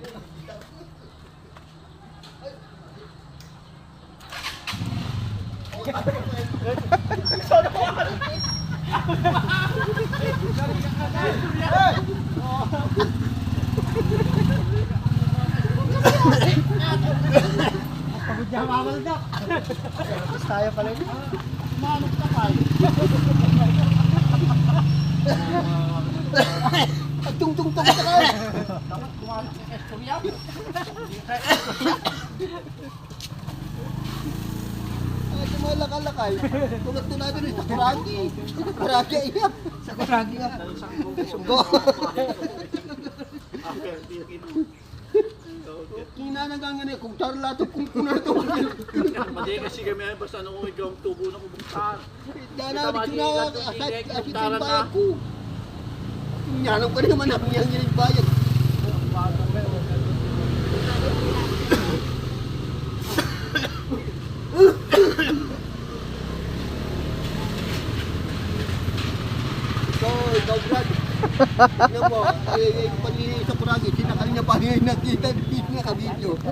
Pagod niya mamal na. Tapos tayo pala yun. Manok ka pa. At tung-tung-tung ka ka. Dapat kumalat sa Yung mga lakal-lakay. Tulad to natin rin sa kuragi. Sa kuragi iyak. Sa kuragi nga. Sunggo. Kina na nga nga kung charla to kung kuna to. Madi kasi kami ay basta nung ikaw ang tubo na kubuktan. Dana di kunawa asat asat yung bayad ko. Nyanong ka naman ang yang yung bayad. So, ikaw Brad. Tingnan mo, eh, panili sa kuragi, sinakal niya pa yung nakita dito na kabidyo.